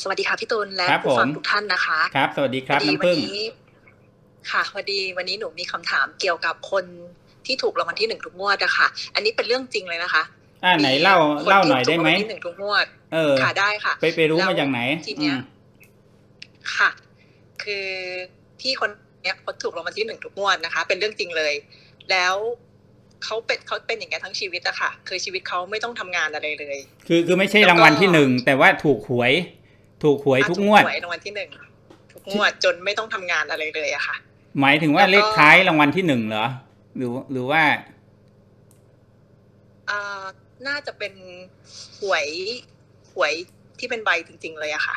สวัสดีค่ะพี่ตูนและครับผู้ฟังผมทุกท่านนะคะ ครับ สวัสดีครับพอดีน้ำพึ่งวันี้ค่ะพอดีวันนี้หนูมีคำถามเกี่ยวกับคนที่ถูกรางวัลที่หนึ่งทุกงวดนะคะอันนี้เป็นเรื่องจริงเลยนะคะ อ่าไหนเล่าคนเล่าที่หน่อยได้ไหมถูกรางวัลที่หนึ่งทุกงวด เออค่ะได้ค่ะ ไปไปรู้มาจากไหนทีเนี้ยอืมค่ะ คือพี่คนเนี้ยเขาถูกรางวัลที่หนึ่งทุกงวดนะคะ เป็นเรื่องจริงเลย แล้วเขาเป็นเขาเป็นอย่างเงี้ยทั้งชีวิตอะค่ะ คือชีวิตเขาไม่ต้องทำงานอะไรเลย คือคือไม่ใช่แล้วก็รางวัลที่หนึ่งแต่ว่าถูกหวย ถูกหวยทุกงวด ถูหวยรางวัลที่หนึ่งทุกงวดจนไม่ต้องทำงานอะไรเลยอะค่ะ หมายถึงว่าแล้วก็เลขท้ายรางวัลที่หนึ่งเหรอ หรือหรือว่า อ่าน่าจะเป็นหวยหวยที่เป็นใบจริง ๆ เลยอะค่ะ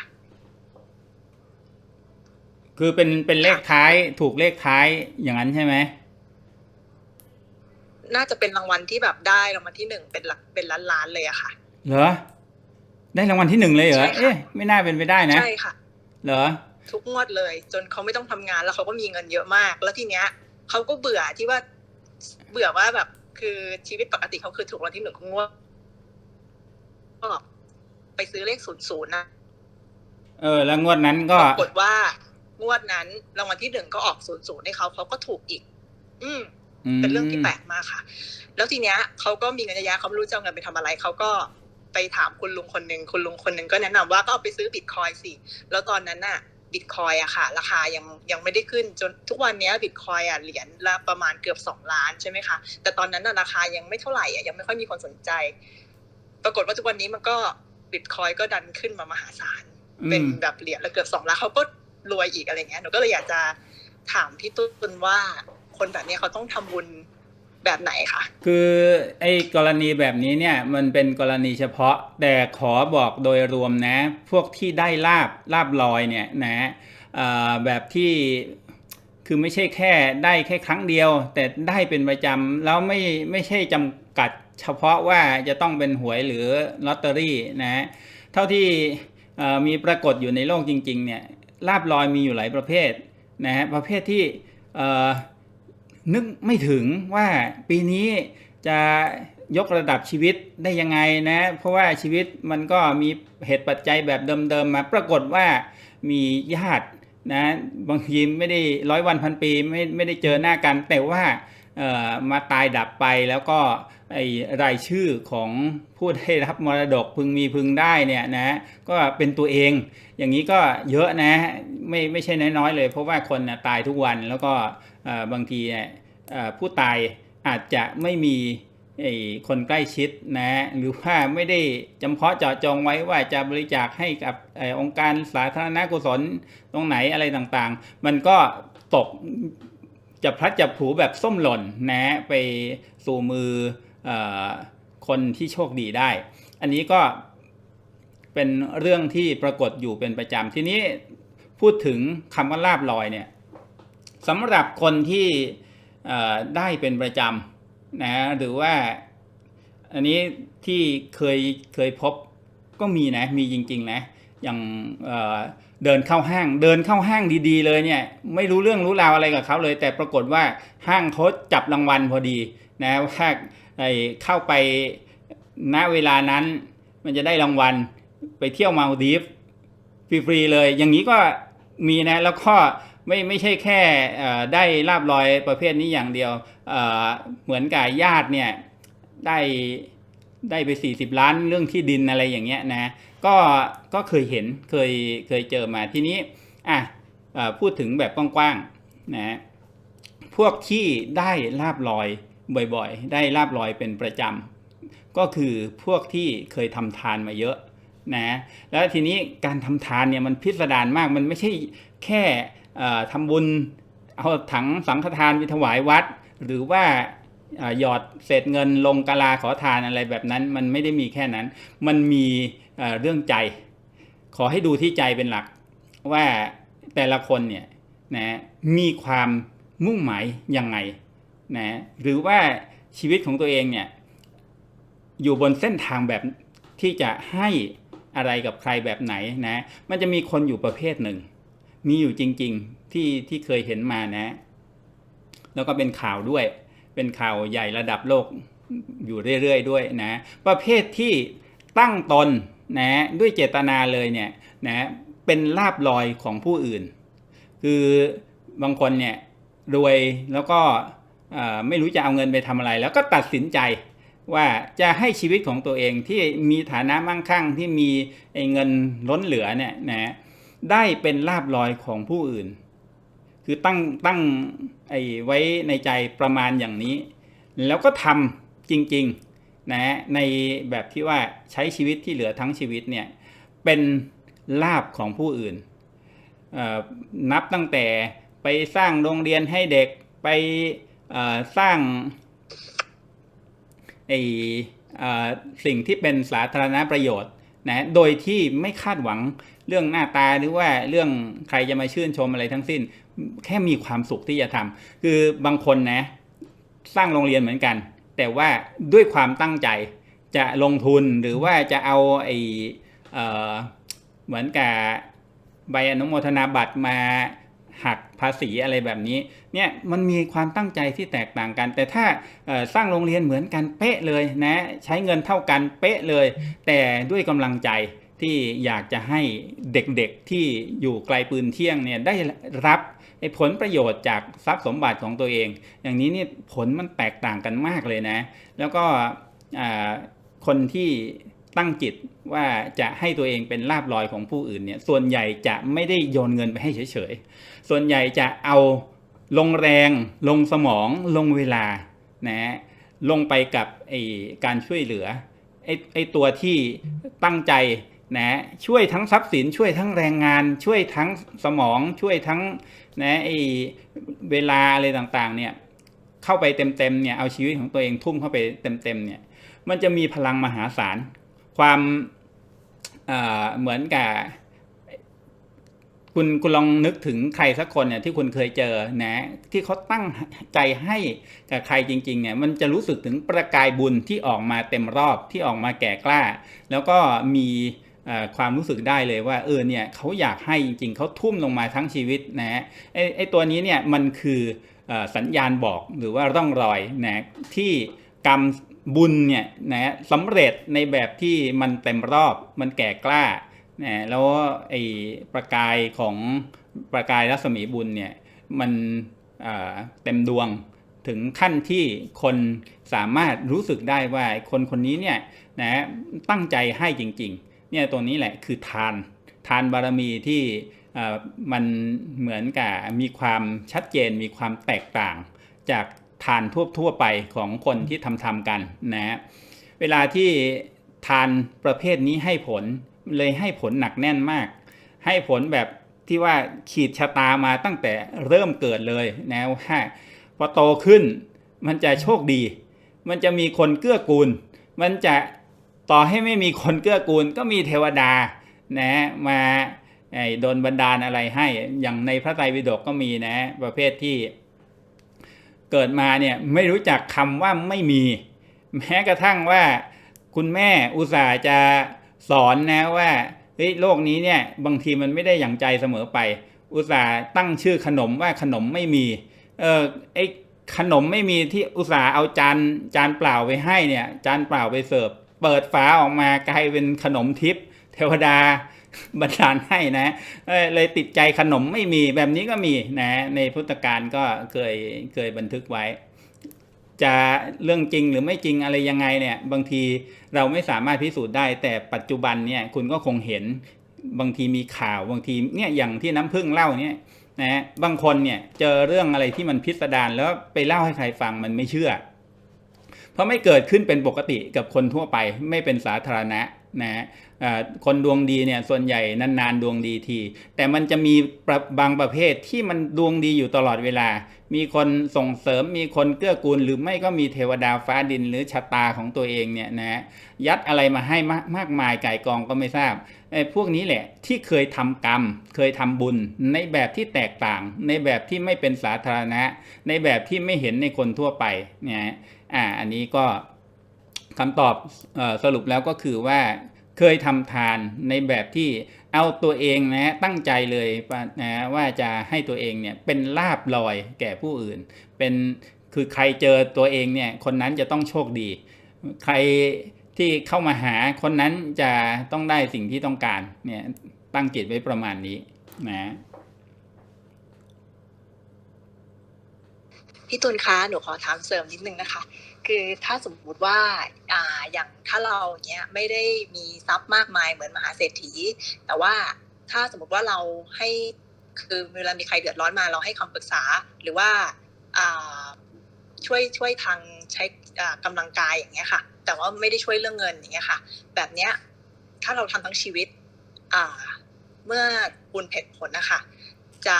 คือเป็นเป็นเลขท้ายถูกเลขท้ายอย่างนั้นใช่ไหมน่าจะเป็นรางวัลที่แบบได้รางวัลที่หนึ่งเป็นหลักเป็นล้านล้านๆเลยอะค่ะ เหรอ ได้รางวัลที่หนึ่งเลยเหรอใช่ค่ะเอ๊ะ ไม่น่าเป็นไปได้นะ ใช่ค่ะ เหรอ ทุกงวดเลย จนเขาไม่ต้องทำงานแล้วเขาก็มีเงินเยอะมาก แล้วทีเนี้ยเขาก็เบื่อที่ว่า เบื่อว่าแบบ คือชีวิตปกติเขาคือถูกรางวัลที่หนึ่งของงวดก็ไปซื้อเลขศูนย์ศูนย์นะ เออ แล้วงวดนั้นก็ ปรากฏว่างวดนั้นรางวัลที่หนึ่งก็ออกศูนย์ศูนย์ให้เขาเขาก็ถูกอีก อืมมเป็นเรื่องที่แปลกมากค่ะ แล้วทีเนี้ยเขาก็มีเงินเยอะแยะเขาไม่รู้จะเอาเงินไปทำอะไรเขาก็ ไปถามคุณลุงคนหนึ่งคุณลุงคนหนึ่งก็แนะนำว่าก็เอาไปซื้อบิตคอยสิ แล้วตอนนั้นน่ะบิตคอยอะค่ะ ราคายังยังไม่ได้ขึ้นจนทุกวันเนี้บิตคอยอะเหรียญละประมาณเกือบสองล้านใช่ไหมคะ แต่ตอนนั้นน่ะราคายังไม่เท่าไหร่อะยังไม่ค่อยมีคนสนใจ ปรากฏว่าทุกวันนี้มันก็บิตคอยก็ดันขึ้นมามหาศาลเป็นอืมแบบเหรียญละเกือบสองล้านเขาก็รวยอีกอะไรเงี้ยหนูก็เลยอยากจะถามพี่ตุ้นว่าคนแบบเนี้ยเขาต้องทำบุญ แบบไหนคะคือไอ้กรณีแบบนี้เนี่ยมันเป็นกรณีเฉพาะ แต่ขอบอกโดยรวมนะ พวกที่ได้ลาบลาบลอยเนี่ยนะแบบที่คือไม่ใช่แค่ได้แค่ครั้งเดียว แต่ได้เป็นประจำแล้วไม่ไม่ใช่จำกัดเฉพาะว่าจะต้องเป็นหวยหรือลอตเตอรี่นะเท่าที่มีปรากฏอยู่ในโลกจริงๆเนี่ยลาบลอยมีอยู่หลายประเภทนะฮะประเภทที่ นึกไม่ถึงว่าปีนี้จะยกระดับชีวิตได้ยังไงนะ เพราะว่าชีวิตมันก็มีเหตุปัจจัยแบบเดิมๆมาปรากฏว่ามีญาตินะบางทีไม่ได้ร้อยวันพันปีไม่ไม่ได้เจอหน้ากัน แต่ว่ามาตายดับไปแล้วก็ไอรายชื่อของผู้ได้รับมรดกพึงมีพึงได้เนี่ยนะก็เป็นตัวเองอย่างนี้ก็เยอะนะไม่ไม่ใช่น้อยๆเลย เพราะว่าคนนะตายทุกวันแล้วก็ บางทีผู้ตายอาจจะไม่มีคนใกล้ชิดนะหรือว่าไม่ได้จำเพาะเจาะจงไว้ว่าจะบริจาคให้กับอองค์การสาธารณกุศลตรงไหนอะไรต่างๆ มันก็ตกจะพลัดจะผูแบบส้มหล่นนะไปสู่มืออคนที่โชคดีได้ อันนี้ก็เป็นเรื่องที่ปรากฏอยู่เป็นประจำทีนี้พูดถึงคำว่าลาบลอยเนี่ย สำหรับคนที่ได้เป็นประจำนะหรือว่าอันนี้ที่เคยเคยพบก็มีนะมีจริงๆนะอย่างเเดินเข้าห้าง เดินเข้าห้างดีๆ เลยเนี่ยไม่รู้เรื่องรู้ราวอะไรกับเขาเลย แต่ปรากฏว่าห้างเขาจับรางวัลพอดีนะว่าเข้าไปณเวลานั้น มันจะได้รางวัลไปเที่ยวมาลดีฟฟรีๆเลย อย่างนี้ก็มีนะแล้วก็ ไม่ไม่ใช่แค่ได้ลาบลอยประเภทนี้อย่างเดียวเเหมือนกับญาติเนี่ยได้ได้ไปสี่สิบล้านเรื่องที่ดินอะไรอย่างเงี้ยนะก็ก็เคยเห็นเคยเคยเจอมาทีนี้อะอพูดถึงแบบกว้างๆนะพวกที่ได้ลาบลอยบ่อยๆ ได้ลาบลอยเป็นประจำก็คือพวกที่เคยทำทานมาเยอะนะแล้วทีนี้การทำทานเนี่ยมันพิสดารมากมันไม่ใช่แค่ ทำบุญเอาถังสังฆทานไปถวายวัด หรือว่าหยอดเศษเงินลงกะลาขอทานอะไรแบบนั้น มันไม่ได้มีแค่นั้น มันมีเรื่องใจ ขอให้ดูที่ใจเป็นหลัก ว่าแต่ละคนเนี่ยนะมีความมุ่งหมายยังไงนะหรือว่าชีวิตของตัวเองเนี่ยอยู่บนเส้นทางแบบที่จะให้อะไรกับใครแบบไหนนะมันจะมีคนอยู่ประเภทหนึ่ง มีอยู่จริง ๆที่ที่เคยเห็นมานะ แล้วก็เป็นข่าวด้วย เป็นข่าวใหญ่ระดับโลกอยู่เรื่อยๆด้วยนะ ประเภทที่ตั้งตนนะด้วยเจตนาเลยเนี่ยนะเป็นลาบลอยของผู้อื่น คือบางคนเนี่ยรวยแล้วก็ไม่รู้จะเอาเงินไปทำอะไร แล้วก็ตัดสินใจว่าจะให้ชีวิตของตัวเองที่มีฐานะมั่งคั่งที่มีเงินล้นเหลือเนี่ยนะ ได้เป็นลาบลอยของผู้อื่น คือตั้งตั้งไอ้ไว้ในใจประมาณอย่างนี้ แล้วก็ทำจริงๆนะในแบบที่ว่าใช้ชีวิตที่เหลือทั้งชีวิตเนี่ยเป็นลาบของผู้อื่น นับตั้งแต่ไปสร้างโรงเรียนให้เด็กไปสร้างไอออสิ่งที่เป็นสาธารณประโยชน์นะโดยที่ไม่คาดหวัง เรื่องหน้าตาหรือว่าเรื่องใครจะมาชื่นชมอะไรทั้งสิ้น แค่มีความสุขที่จะทำคือบางคนนะ สร้างโรงเรียนเหมือนกัน แต่ว่าด้วยความตั้งใจจะลงทุนหรือว่าจะเอาไอเออเหมือนกับใบอนุโมทนาบัตรมาหักภาษีอะไรแบบนี้เนี่ยมันมีความตั้งใจที่แตกต่างกัน แต่ถ้าสร้างโรงเรียนเหมือนกันเป๊ะเลยนะใช้เงินเท่ากันเป๊ะเลย แต่ด้วยกำลังใจ ที่อยากจะให้เด็กๆที่อยู่ไกลปืนเที่ยงเนี่ยได้รับผลประโยชน์จากทรัพย์สมบัติของตัวเอง อย่างนี้เนี่ยผลมันแตกต่างกันมากเลยนะ แล้วก็คนที่ตั้งจิตว่าจะให้ตัวเองเป็นลาบลอยของผู้อื่นเนี่ยส่วนใหญ่จะไม่ได้โยนเงินไปให้เฉยๆ ส่วนใหญ่จะเอาลงแรงลงสมองลงเวลานะลงไปกับไอการช่วยเหลือไอไอตัวที่ตั้งใจ นะช่วยทั้งทรัพย์สินช่วยทั้งแรงงาน ช่วยทั้งสมองช่วยทั้งนะไอเวลาอะไรต่างๆเนี่ยเข้าไปเต็มๆเนี่ยเอาชีวิตของตัวเองทุ่มเข้าไปเต็มๆเนี่ยมันจะมีพลังมหาศาล ความเเหมือนกับคุณคุณลองนึกถึงใครสักคนเนี่ยที่คุณเคยเจอนะที่เขาตั้งใจให้กับใครจริงๆเนี่ยมันจะรู้สึกถึงประกายบุญที่ออกมาเต็มรอบที่ออกมาแก่กล้า แล้วก็มี ความรู้สึกได้เลยว่าเออเนี่ยเขาอยากให้จริงๆเขาทุ่มลงมาทั้งชีวิตนะไอ้ไอ้ตัวนี้เนี่ยมันคืออสัญญาณบอกหรือว่าร่องรอยนะที่กรรมบุญเนี่ยนะสำเร็จในแบบที่มันเต็มรอบมันแก่กล้านะแล้วไอ้ประกายของประกายรัศมีบุญเนี่ยมันเอ่อเต็มดวงถึงขั้นที่คนสามารถรู้สึกได้ว่าคนคนนี้เนี่ยนะตั้งใจให้จริง ๆ เนี่ยตัวนี้แหละคือทานทานบารมีที่มันเหมือนกับมีความชัดเจนมีความแตกต่าง จากทานทั่วๆไปของคนที่ทำทำๆกันนะเวลาที่ทานประเภทนี้ให้ผลเลยให้ผลหนักแน่นมาก ให้ผลแบบที่ว่าขีดชะตามาตั้งแต่เริ่มเกิดเลยนะว่าพอโตขึ้นมันจะโชคดี มันจะมีคนเกื้อกูล มันจะ ต่อให้ไม่มีคนเกื้อกูลก็มีเทวดานะมาโดนบันดาลอะไรให้อย่างในพระไตรปิฎกก็มีนะประเภทที่เกิดมาเนี่ยไม่รู้จักคำว่าไม่มี แม้กระทั่งว่าคุณแม่อุตส่าห์จะสอนนะว่าเฮ้ยโลกนี้เนี่ยบางทีมันไม่ได้อย่างใจเสมอไป อุตส่าห์ตั้งชื่อขนมว่าขนมไม่มีเออไอขนมไม่มีที่อุตส่าห์เอาจานจานเปล่าไปให้เนี่ยจานเปล่าไปเสิร์ฟ เปิดฝาออกมากลายเป็นขนมทิพย์เทวดาบันดาลให้นะเเลยติดใจขนมไม่มีแบบนี้ก็มีนะ ในพุทธการก็เคยเคยบันทึกไว้ จะเรื่องจริงหรือไม่จริงอะไรยังไงเนี่ย บางทีเราไม่สามารถพิสูจน์ได้ แต่ปัจจุบันเนี่ยคุณก็คงเห็นบางทีมีข่าวบางทีเนี่ยอย่างที่น้ำพึ่งเล่าเนี่ยนะบางคนเนี่ยเจอเรื่องอะไรที่มันพิสดารแล้วไปเล่าให้ใครฟังมันไม่เชื่อ เพราะไม่เกิดขึ้นเป็นปกติกับคนทั่วไปไม่เป็นสาธารณะนะ คนดวงดีเนี่ยส่วนใหญ่นานๆดวงดีที แต่มันจะมีะบางประเภทที่มันดวงดีอยู่ตลอดเวลา มีคนส่งเสริมมีคนเกื้อกูล หรือไม่ก็มีเทวดาฟ้าดินหรือชะตาของตัวเองเนี่ยนะยัดอะไรมาให้มากมากมายไก่กองก็ไม่ทราบไอ้พวกนี้แหละที่เคยทำกรรม เคยทำบุญ ในแบบที่แตกต่าง ในแบบที่ไม่เป็นสาธารณะ ในแบบที่ไม่เห็นในคนทั่วไปเนี่ยอ่าอันนี้ก็คำตอบออสรุปแล้วก็คือว่า เคยทำทานในแบบที่เอาตัวเองนะตั้งใจเลยนะว่าจะให้ตัวเองเนี่ยเป็นลาบลอยแก่ผู้อื่น เป็นคือใครเจอตัวเองเนี่ยคนนั้นจะต้องโชคดี ใครที่เข้ามาหาคนนั้นจะต้องได้สิ่งที่ต้องการเนี่ยตั้งจิตไว้ประมาณนี้นะพี่ตุลคะหนูขอถามเสริมนิดนึงนะคะ คือถ้าสมมุติว่าอ่าอย่างถ้าเราเนี้ยไม่ได้มีทรัพย์มากมายเหมือนมหาเศรษฐี แต่ว่าถ้าสมมติว่าเราให้คือเวลามีใครเดือดร้อนมาเราให้คำปรึกษาหรือว่าอ่าช่วยช่วยทางใช้อ่ากำลังกายอย่างเงี้ยค่ะ แต่ว่าไม่ได้ช่วยเรื่องเงินอย่างเงี้ยค่ะ แบบเนี้ยถ้าเราทำทั้งชีวิตอ่าเมื่อบุญเผ็ดผลนะคะจะ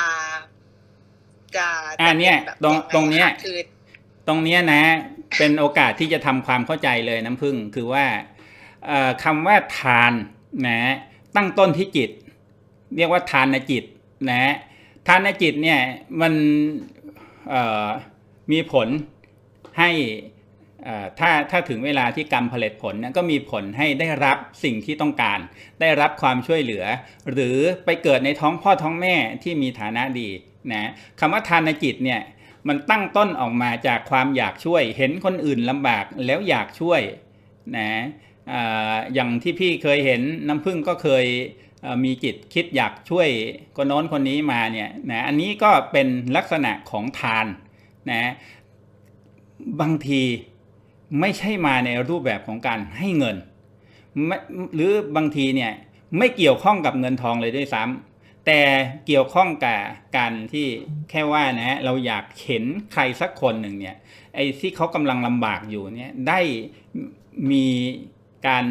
จะอ่าเนี่ยแบบตรงยังไตรงเนี้ยคะคือ ตรงนี้นะ เป็นโอกาสที่จะทำความเข้าใจเลยน้ำพึ่งคือว่าคำว่าทานนะตั้งต้นที่จิต เรียกว่าทานจิตนะทานจิตเนี่ยมันมีผลให้อ่อถ้าถ้าถึงเวลาที่กรรมผลิตผลก็มีผลให้ได้รับสิ่งที่ต้องการ ได้รับความช่วยเหลือ หรือไปเกิดในท้องพ่อท้องแม่ที่มีฐานะดีนะคำว่าทานจิตเนี่ย มันตั้งต้นออกมาจากความอยากช่วย เห็นคนอื่นลำบากแล้วอยากช่วยนะออย่างที่พี่เคยเห็นน้ำพึ่งก็เคยเมีจิตคิดอยากช่วยคนโน้นคนนี้มาเนี่ยนะอันนี้ก็เป็นลักษณะของทานนะบางทีไม่ใช่มาในรูปแบบของการให้เงิน หรือบางทีเนี่ยไม่เกี่ยวข้องกับเงินทองเลยด้วยซ้ำ แต่เกี่ยวข้องกับการที่แค่ว่านะเราอยากเห็นใครสักคนหนึ่งเนี่ยไอ้ที่เขากำลังลำบากอยู่เนี่ยได้มีการ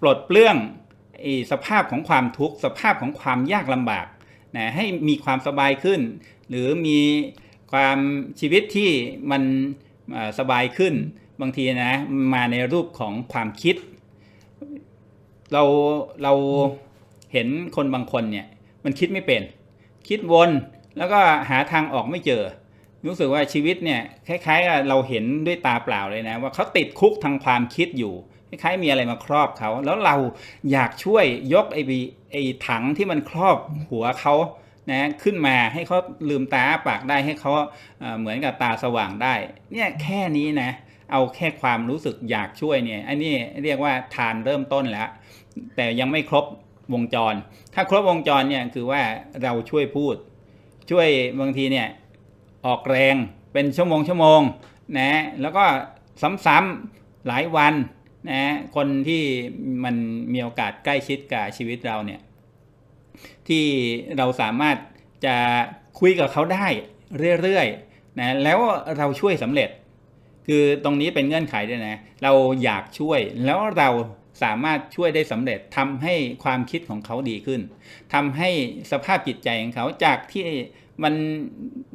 ปลดเปลื้องอสภาพของความทุกข์สภาพของความยากลำบากนะให้มีความสบายขึ้น หรือมีความชีวิตที่มันสบายขึ้น บางทีนะมาในรูปของความคิด เราเรา เห็นคนบางคนเนี่ยมันคิดไม่เป็น คิดวนแล้วก็หาทางออกไม่เจอ รู้สึกว่าชีวิตเนี่ยคล้ายๆกับเราเห็นด้วยตาเปล่าเลยนะ ว่าเขาติดคุกทางความคิดอยู่คล้ายๆมีอะไรมาครอบเขา แล้วเราอยากช่วยยกไอ้บีไอ้ถังที่มันครอบหัวเขานะขึ้นมาให้เขาลืมตาปากได้ให้เขาเอ่อเหมือนกับตาสว่างได้เนี่ยแค่นี้นะเอาแค่ความรู้สึกอยากช่วยเนี่ยอันนี้เรียกว่าทานเริ่มต้นแล้ว แต่ยังไม่ครบ วงจร ถ้าครบวงจรเนี่ยคือว่าเราช่วยพูด ช่วยบางทีเนี่ยออกแรงเป็นชั่วโมงชั่วโมงนะแล้วก็ซ้ำๆหลายวันนะคนที่มันมีโอกาสใกล้ชิดกับชีวิตเราเนี่ยที่เราสามารถจะคุยกับเขาได้เรื่อยๆนะแล้วเราช่วยสำเร็จ คือตรงนี้เป็นเงื่อนไขด้วยนะ เราอยากช่วยแล้วเรา สามารถช่วยได้สำเร็จทำให้ความคิดของเขาดีขึ้นทำให้สภาพจิตใจของเขาจากที่มัน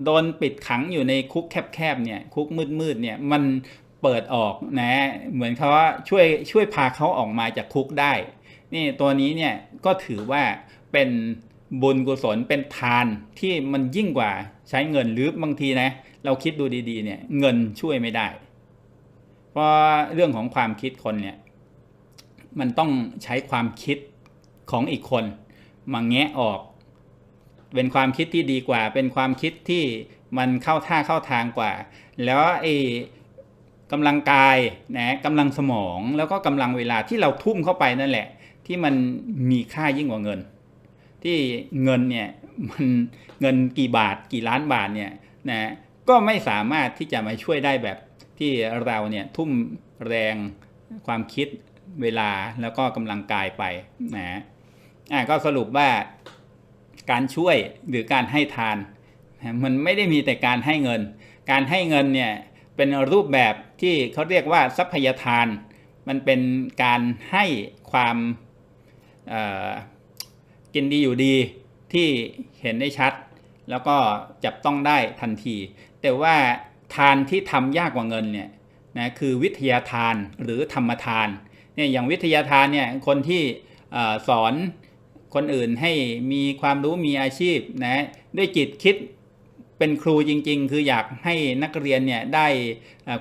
โดนปิดขังอยู่ในคุกแคบๆเนี่ยคุกมืดๆเนี่ยมันเปิดออกนะเหมือนเขาว่าช่วยช่วยพาเขาออกมาจากคุกได้นี่ตัวนี้เนี่ยก็ถือว่าเป็นบุญกุศลเป็นทานที่มันยิ่งกว่าใช้เงินหรือบางทีนะเราคิดดูดีๆเนี่ยเงินช่วยไม่ได้ เพราะเรื่องของความคิดคนเนี่ย มันต้องใช้ความคิดของอีกคนมาแงะออก เป็นความคิดที่ดีกว่า เป็นความคิดที่มันเข้าท่าเข้าทางกว่า แล้วไอ้กำลังกายนะกำลังสมองแล้วก็กำลังเวลาที่เราทุ่มเข้าไปนั่นแหละ ที่มันมีค่ายิ่งกว่าเงิน ที่เงินเนี่ยมันเงินกี่บาทกี่ล้านบาทเนี่ยนะก็ไม่สามารถที่จะมาช่วยได้แบบที่เราเนี่ยทุ่มแรงความคิด เวลาแล้วก็กำลังกายไปนะอะก็สรุปว่าการช่วยหรือการให้ทานนะมันไม่ได้มีแต่การให้เงิน การให้เงินเนี่ยเป็นรูปแบบที่เขาเรียกว่าทรัพยทาน มันเป็นการให้ความเออกินดีอยู่ดีที่เห็นได้ชัด แล้วก็จับต้องได้ทันที แต่ว่าทานที่ทำยากกว่าเงินเนี่ยนะคือวิทยาทานหรือธรรมทาน เนี่ยอย่างวิทยาทานเนี่ยคนที่อสอนคนอื่นให้มีความรู้มีอาชีพนะด้วยจิตคิดเป็นครูจริง ๆ คืออยากให้นักเรียนเนี่ยได้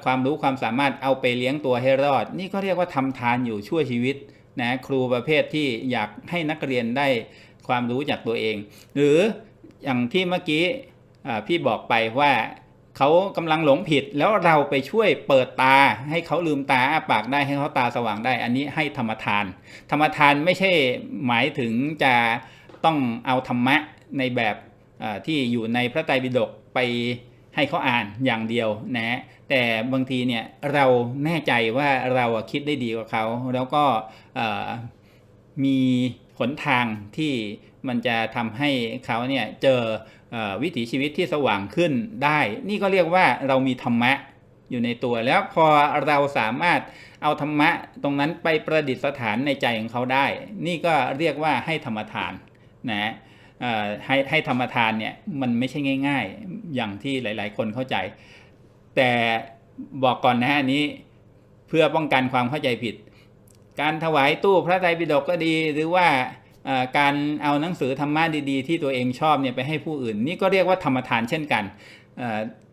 ความรู้ความสามารถเอาไปเลี้ยงตัวให้รอด นี่ก็เรียกว่าทำทานอยู่ช่วยชีวิตนะครูประเภทที่อยากให้นักเรียนได้ความรู้จากตัวเอง หรืออย่างที่เมื่อกี้พี่บอกไปว่า เขากำลังหลงผิดแล้วเราไปช่วยเปิดตา ให้เขาลืมตาอ้าปากได้ให้เขาตาสว่างได้ อันนี้ให้ธรรมทาน ธรรมทานไม่ใช่หมายถึงจะต้องเอาธรรมะในแบบที่อยู่ในพระไตรปิฎกไปให้เขาอ่านอย่างเดียวนะแต่บางทีเนี่ยเราแน่ใจว่าเราคิดได้ดีกว่าเขา แล้วก็มีหนทางที่มันจะทำให้เขาเนี่ยเจอ วิถีชีวิตที่สว่างขึ้นได้ นี่ก็เรียกว่าเรามีธรรมะอยู่ในตัวแล้วพอเราสามารถเอาธรรมะตรงนั้นไปประดิษฐานในใจของเขาได้ นี่ก็เรียกว่าให้ธรรมทานนะให้ให้ธรรมทานเนี่ยมันไม่ใช่ง่าย ๆ อย่างที่หลาย ๆ คนเข้าใจ แต่บอกก่อนนะอันนี้เพื่อป้องกันความเข้าใจผิด การถวายตู้พระไตรปิฎกก็ดีหรือว่า การเอาหนังสือธรรมะดีๆ ที่ตัวเองชอบเนี่ยไปให้ผู้อื่น นี่ก็เรียกว่าธรรมทานเช่นกัน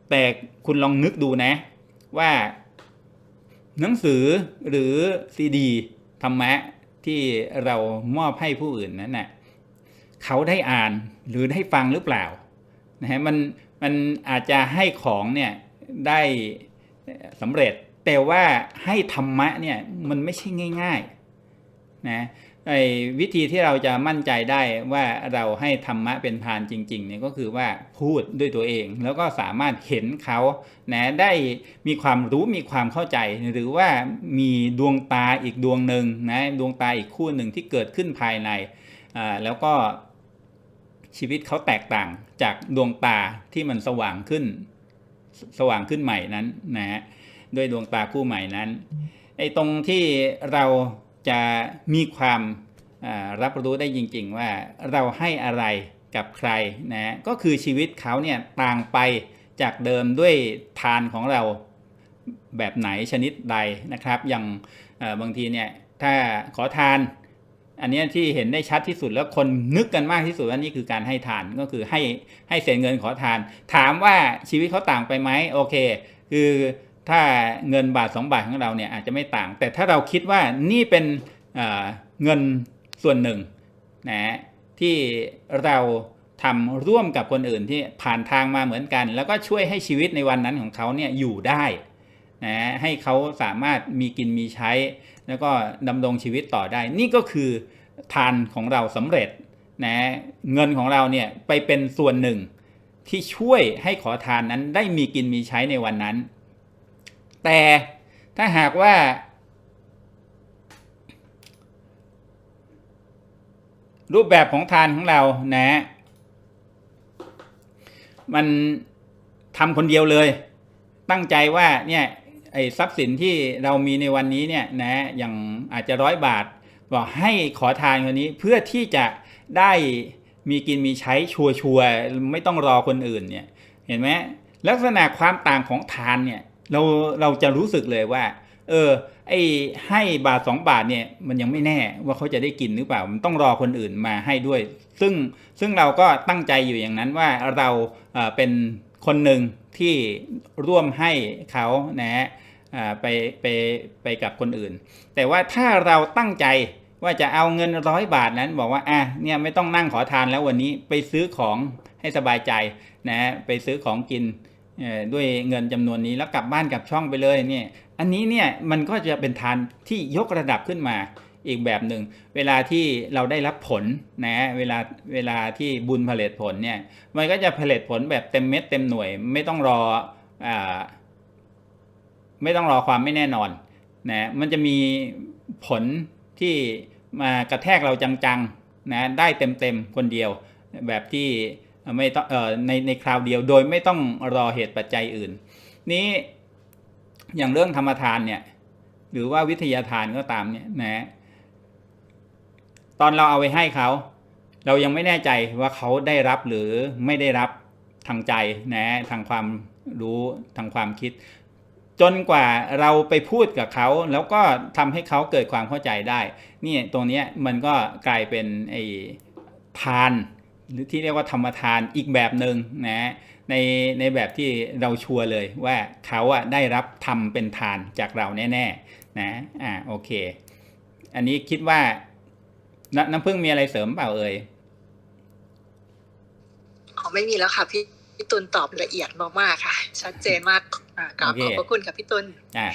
แต่คุณลองนึกดูนะว่าหนังสือหรือซีดีธรรมะที่เรามอบให้ผู้อื่นนั้นน่ะเขาได้อ่านหรือได้ฟังหรือเปล่านะฮะมันมันอาจจะให้ของเนี่ยได้สำเร็จ แต่ว่าให้ธรรมะเนี่ยมันไม่ใช่ง่ายๆนะ ไอ้วิธีที่เราจะมั่นใจได้ว่าเราให้ธรรมะเป็นทานจริงๆเนี่ยก็คือว่าพูดด้วยตัวเอง แล้วก็สามารถเห็นเขานะได้มีความรู้มีความเข้าใจ หรือว่ามีดวงตาอีกดวงหนึ่งนะดวงตาอีกคู่หนึ่งที่เกิดขึ้นภายในอ่าแล้วก็ชีวิตเขาแตกต่างจากดวงตาที่มันสว่างขึ้น สว่างขึ้นใหม่นั้นนะฮะด้วยดวงตาคู่ใหม่นั้นไอ้ตรงที่เรา จะมีความรับรู้ได้จริง ๆ ว่าเราให้อะไรกับใครนะก็คือชีวิตเขาเนี่ยต่างไปจากเดิมด้วยทานของเราแบบไหนชนิดใดนะครับ อย่างบางทีเนี่ยถ้าขอทาน อันเนี้ยที่เห็นได้ชัดที่สุดแล้วคนนึกกันมากที่สุดว่านี่คือการให้ทานก็คือให้ให้เศษเงินขอทาน ถามว่าชีวิตเขาต่างไปไหมโอเค คือ ถ้าเงินบาทสองบาทของเราเนี่ยอาจจะไม่ต่าง แต่ถ้าเราคิดว่านี่เป็นเอ่อเงินส่วนหนึ่งนะที่เราทำร่วมกับคนอื่นที่ผ่านทางมาเหมือนกัน แล้วก็ช่วยให้ชีวิตในวันนั้นของเขาเนี่ยอยู่ได้นะให้เขาสามารถมีกินมีใช้ แล้วก็ดำรงชีวิตต่อได้ นี่ก็คือทานของเราสำเร็จนะเงินของเราเนี่ยไปเป็นส่วนหนึ่งที่ช่วยให้ขอทานนั้นได้มีกินมีใช้ในวันนั้น แต่ถ้าหากว่า รูปแบบของทานของเรานะ มันทำคนเดียวเลย ตั้งใจว่าเนี่ยไอ้ทรัพย์สินที่เรามีในวันนี้เนี่ยนะอย่างอาจจะร้อยบาท บอกให้ขอทานคนนี้เพื่อที่จะได้มีกินมีใช้ชัวชัวร์ๆไม่ต้องรอคนอื่นเนี่ยเห็นไหมลักษณะความต่างของทานเนี่ย เราเราจะรู้สึกเลยว่า เออ ไอ้ให้บาทสองบาทเนี่ย มันยังไม่แน่ว่าเขาจะได้กินหรือเปล่า มันต้องรอคนอื่นมาให้ด้วย ซึ่งซึ่งเราก็ตั้งใจอยู่อย่างนั้นว่าเราเเป็นคนหนึ่งที่ร่วมให้เขานะฮะไปไปไปกับคนอื่น แต่ว่าถ้าเราตั้งใจว่าจะเอาเงินร้อยบาทนั้น บอกว่าอะเนี่ยไม่ต้องนั่งขอทานแล้ววันนี้ไปซื้อของให้สบายใจนะฮะไปซื้อของกิน ด้วยเงินจำนวนนี้แล้วกลับบ้านกลับช่องไปเลยเนี่ยอันนี้เนี่ยมันก็จะเป็นทานที่ยกระดับขึ้นมาอีกแบบหนึ่งเวลาที่เราได้รับผลนะเวลาเวลาที่บุญผลิตผลเนี่ยมันก็จะผลิตผลแบบเต็มเม็ดเต็มหน่วย ไม่ต้องรออ่าไม่ต้องรอความไม่แน่นอนนะมันจะมีผลที่มากระแทกเราจังๆนะได้เต็มๆคนเดียวแบบที่ ไม่ต้องในในคราวเดียวโดยไม่ต้องรอเหตุปัจจัยอื่น นี้อย่างเรื่องธรรมทานเนี่ยหรือว่าวิทยาทานก็ตามเนี่ยนะตอนเราเอาไปให้เขาเรายังไม่แน่ใจว่าเขาได้รับหรือไม่ได้รับทางใจนะทางความรู้ทางความคิด จนกว่าเราไปพูดกับเขา แล้วก็ทำให้เขาเกิดความเข้าใจได้ นี่ตรงนี้มันก็กลายเป็นไอ้ทาน หรือที่เรียกว่าธรรมทานอีกแบบหนึ่งนะในในแบบที่เราชัวร์เลยว่าเขาอะได้รับทำเป็นทานจากเราแน่ๆนะอ่าโอเค อันนี้คิดว่าน้ำน้ำพึ่งมีอะไรเสริมเปล่าเอ่ยอ๋อไม่มีแล้วค่ะพี่พี่ตุลตอบละเอียดมากๆค่ะ ชัดเจนมากอ่ากราบโอเคขอบพระคุณค่ะพี่ตุลอ่า